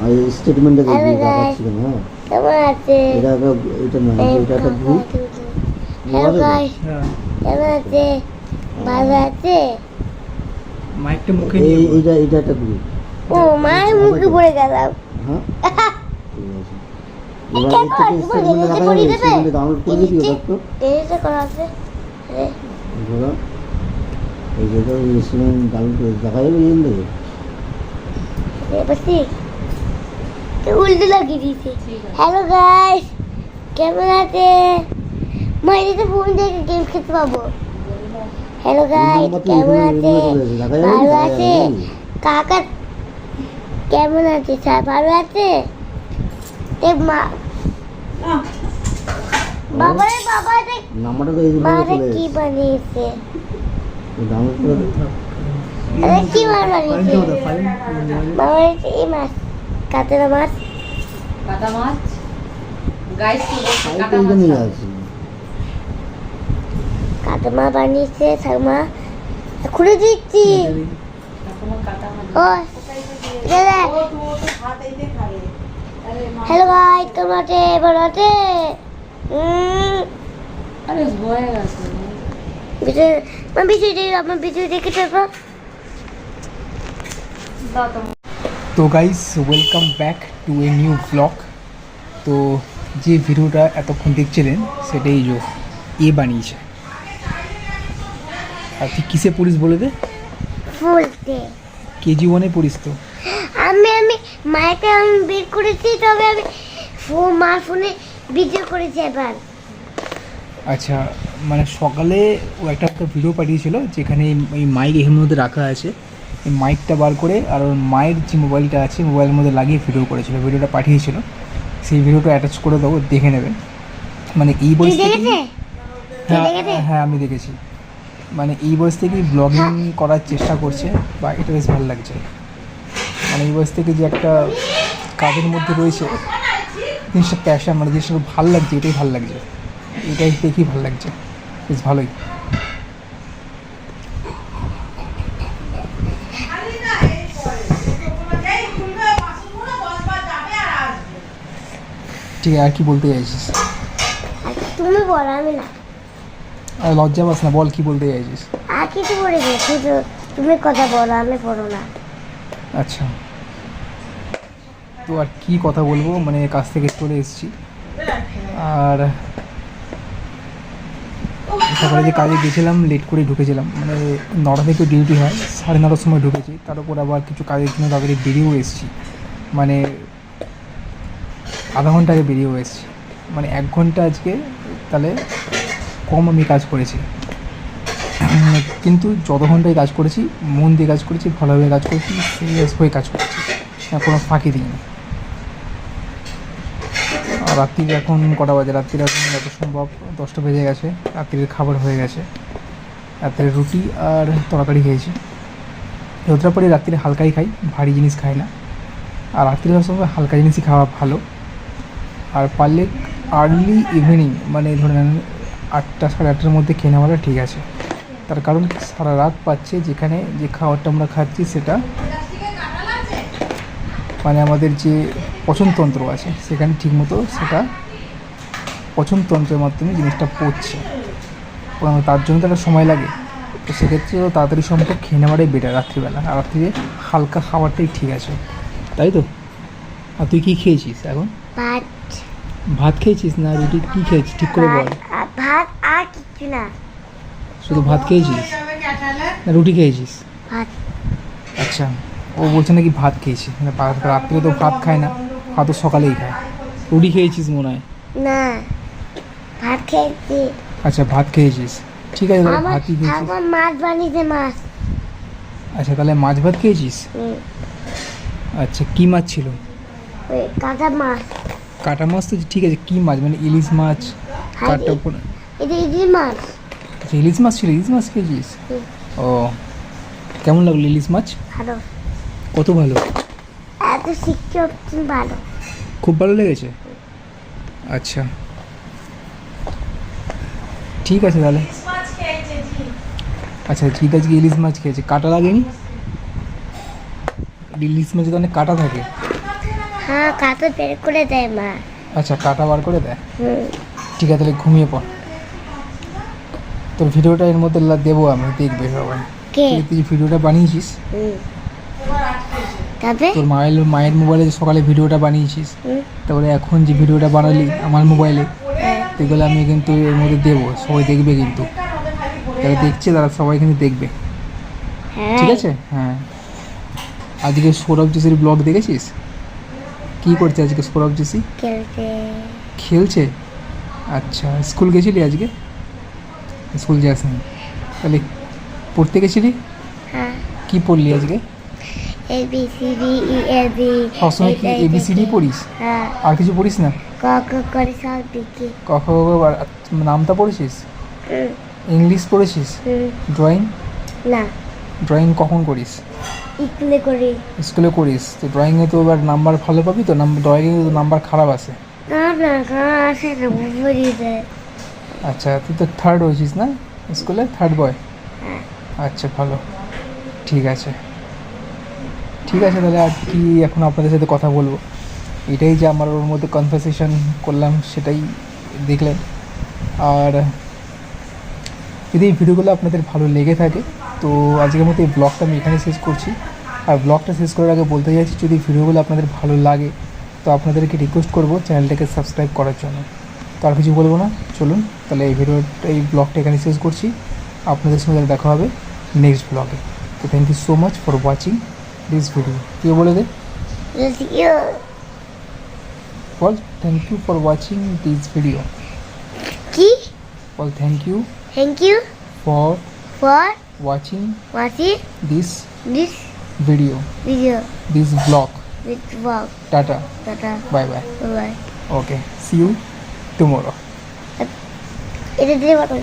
আর এই স্টেটমেন্টটা guys. দেখাচ্ছিলাম হ্যাঁ? কেমন আছে এটা একটা এটা না এটা একটা গ্রুপ হ্যালো গাইস হ্যাঁ কেমন আছে ভালো আছে? মাইকটা মুখে নিয়ে। এটা এটা একটা গ্রুপ ও মায়ের মুখে পড়ে গেলাম। হ্যাঁ? দেখা ডাউনলোড করে রেজিস্টার- একটু রেজিস্টার করা আছে। জন্য এবার ঠিক তো উল্টো লাগিয়ে দিয়েছে। হ্যালো গাইস কেমন আছে? তো ফোন দেখে গেম খেলতে পাবো। হ্যালো গাইস কেমন আছে? ভালো আছে? কাকা কেমন আছে? স্যার ভালো আছে? মা। বাবা বাবা কি বানিয়েছে ডাউনলোড করে দে। আরে কি মাছ বানিয়েছে এই মাছ কাতলা মাছ কাটা মাছ গাইস কাটা বানিয়েছে ঠাকুমা খুলে দিচ্ছি ও দাদা হ্যালো ভাই ভালো আছে? আরে হয়ে গেছে ভিডিও আমার ভিডিও দেখে আমার ভিডিও দেখে থাকো তো। Guys welcome back to a new blog তো যে ভিডিওটা এতক্ষণ দেখছিলেন সেটাই যে এ বানিয়েছে। আর তুই কিসে পড়িস বলে দে? ফুলতে। কেজি ওয়ানে পড়িস তো। আমি আমি মাইকে আমি বের করেছি তবে আমি ফোন মার ফোনে ভিডিও করেছি এবার। আচ্ছা মানে সকালে ও একটা একটা ভিডিও পাঠিয়েছিল যেখানে এই- মাইক এর মধ্যে রাখা আছে। এই মাইকটা বার করে আর ওর মায়ের যে মোবাইলটা আছে মোবাইলের মধ্যে লাগিয়ে ভিডিও করেছিল। ভিডিওটা পাঠিয়েছিল। সেই ভিডিওটা অ্যাটাচ করে দেবো দেখে নেবেন মানে এই বয়স থেকে হ্যাঁ হ্যাঁ আমি দেখেছি। মানে এই বয়স থেকেই ব্লগিং করার চেষ্টা করছে বা এটা বেশ ভালো লাগছে। মানে এই বয়স থেকে যে একটা কাজের মধ্যে রয়েছে জিনিসটা প্যাশন মানে জিনিসটা ভালো লাগছে এটাই ভালো লাগছে। এটাই দেখি ভালো লাগছে। বেশ ভালোই। ঠিক আর কি বলতে চাইছিস? তুমি বলো আমি না। আর লজ্জা পাস না বল কি বলতে চাইছিস? আর কিছু বলে শুধু তুমি কথা বলো আমি পড়ো না। আচ্ছা। তো আর কি কথা বলব? মানে কাজ থেকে চলে এসেছি। আর সকালে যে কাজে গেছিলাম লেট করে ঢুকেছিলাম। মানে নটা থেকে ডিউটি হয়, সাড়ে নটার সময় ঢুকেছি। তার উপর আবার কিছু কাজের জন্য তাড়াতাড়ি বেরিয়েও এসেছি। মানে আধা ঘণ্টা আগে বেরিয়েও এসেছি। মানে এক ঘণ্টা আজকে তাহলে কম আমি কাজ করেছি। কিন্তু যত ঘন্টায় কাজ করেছি, মন দিয়ে কাজ করেছি, ভালোভাবে কাজ করেছি সিরিয়াস হয়ে কাজ করেছি। কোনো ফাঁকি দিইনি। রাত্রির এখন কটা বাজে? রাত্রির এখন যত সম্ভব দশটা বেজে গেছে, রাত্রির খাবার হয়ে গেছে রাত্রে রুটি আর তরকারি খেয়েছি। যতটা পারি রাত্রিরে হালকাই খাই, ভারী জিনিস খাই না। আর রাত্রিরে সময় হালকা জিনিসই খাওয়া ভালো। আর পারলে আর্লি ইভিনিং মানে ধরে নেন আটটা, সাড়ে আটটার মধ্যে খেয়ে নেওয়াটা ঠিক আছে। তার কারণ সারা রাত পাচ্ছে যেখানে যে খাবারটা আমরা খাচ্ছি সেটা। মানে আমাদের যে পচনতন্ত্র আছে। সেখানে ঠিকমতো সেটা পচনতন্ত্রের মাধ্যমে জিনিসটা পড়ছে তার জন্য তো একটা সময় লাগে। তো সেক্ষেত্রে তো তাড়াতাড়ি সম্ভব খেয়ে নেওয়াটাই বেটার রাত্রিবেলা। আর রাত্রিরে হালকা খাবারটাই ঠিক আছে। তাই তো? আর তুই কী খেয়েছিস এখন? ভাত। ভাত খেয়েছিস না? রুটি কী খেয়েছিস? ঠিক করে বল। ভাত আর কিছু না। শুধু ভাত খেয়েছিস? না রুটি খেয়েছিস? ভাত। আচ্ছা। ও বলছে নাকি ভাত খেয়েছি। মানে রাত্রে তো ভাত খায় না। ভাত সকালেই খায়। রুটি খেয়েছিস মনে হয়? না ভাত খেয়েছি। আচ্ছা ভাত খেয়েছিস। ঠিক আছে তাহলে ভাতই খেয়েছিস। আমার মাছ বানিয়েছে মাছ। আচ্ছা তাহলে মাছ ভাত খেয়েছিস? আচ্ছা কী মাছ ছিল? কাঁচা মাছ। কাটা মাছ তো ঠিক আছে কী মাছ? মানে ইলিশ মাছ কাটা উপর- এটা ইডি মাছ। আচ্ছা ইলিশ মাছ ছিল ইলিশ মাছ খেয়েছিস? ও কেমন লাগল ইলিশ মাছ? ভালো। কত ভালো? এত শিখতে ভালো। খুব ভালো লেগেছে? আচ্ছা। ঠিক আছে তাহলে। আচ্ছা ঠিক আছে ইলিশ মাছ খেয়েছে। কাটা লাগেনি? ইলিশ মাছে তো অনেক কাটা থাকে। হ্যাঁ কাঁথা বের করে দেয় মা। আচ্ছা কাটা বার করে দেয়? ঠিক আছে তাহলে ঘুমিয়ে পড়। তোর ভিডিওটা এর মধ্যে দেবো আমি দেখবে সবাই। তুই- ভিডিওটা বানিয়েছিস? তবে তোর মায়ের মায়ের মোবাইলে যে সকালে ভিডিওটা বানিয়েছিস তারপরে এখন যে ভিডিওটা বানালি আমার মোবাইলে হ্যাঁ। সেগুলো আমি কিন্তু এর মধ্যে দেবো সবাই দেখবে কিন্তু। যারা দেখছে তারা সবাই কিন্তু দেখবে। হ্যাঁ। ঠিক আছে? হ্যাঁ। আজকে সৌরভ জোশীর ব্লগ দেখেছিস? কি করছে আজকে সৌরভ জোশী খেলছে? আচ্ছা স্কুল গেছিলি আজকে? স্কুল যাসনি। তাহলে পড়তে গেছিলি? হ্যাঁ। কি পড়লি আজকে? A B C D E A B সবসময় কি এবিসিডি পড়িস হ্যাঁ আর কিছু পড়িস না ক ক করে সব দিকে ক খ নামটা পড়েছিস ইংলিশ পড়েছিস ড্রয়িং না ড্রয়িং কখন করিস ইকলে করি স্কুলে করিস তো ড্রয়িংয়ে তো এবার নাম্বার ভালো পাবি তো ড্রয়িংয়ে তো নাম্বার খারাপ আসে না না না আসে না বুঝি আচ্ছা তুই তো থার্ড হয়েছিস না স্কুলে থার্ড বয় হ্যাঁ আচ্ছা ভালো ঠিক আছে ঠিক আছে তাহলে আর কি এখন আপনাদের সাথে কথা বলব? এটাই যে আমার ওর মধ্যে কনভারসেশন করলাম, সেটাই দেখলেন। আর যদি এই ভিডিওগুলো আপনাদের ভালো লেগে থাকে, তো আজকের মতো এই ব্লগটা আমি এখানে শেষ করছি। আর ব্লগটা শেষ করার আগে বলতে চাইছি, যদি ভিডিওগুলো আপনাদের ভালো লাগে, তো আপনাদেরকে রিকোয়েস্ট করব চ্যানেলটাকে সাবস্ক্রাইব করার জন্য। তো আর কিছু বলব না, চলুন, তাহলে এই ভিডিওটা এই ব্লগটা এখানে শেষ করছি। আপনাদের সঙ্গে দেখা হবে নেক্সট ব্লগে তো thank you so much for watching this video কেউ বলে দে you ball thank you for watching this video কি বল thank you thank you for for watching watching this this video video this blog with walk tata tata bye bye bye okay see you tomorrow এটা দিয়ে পাঠান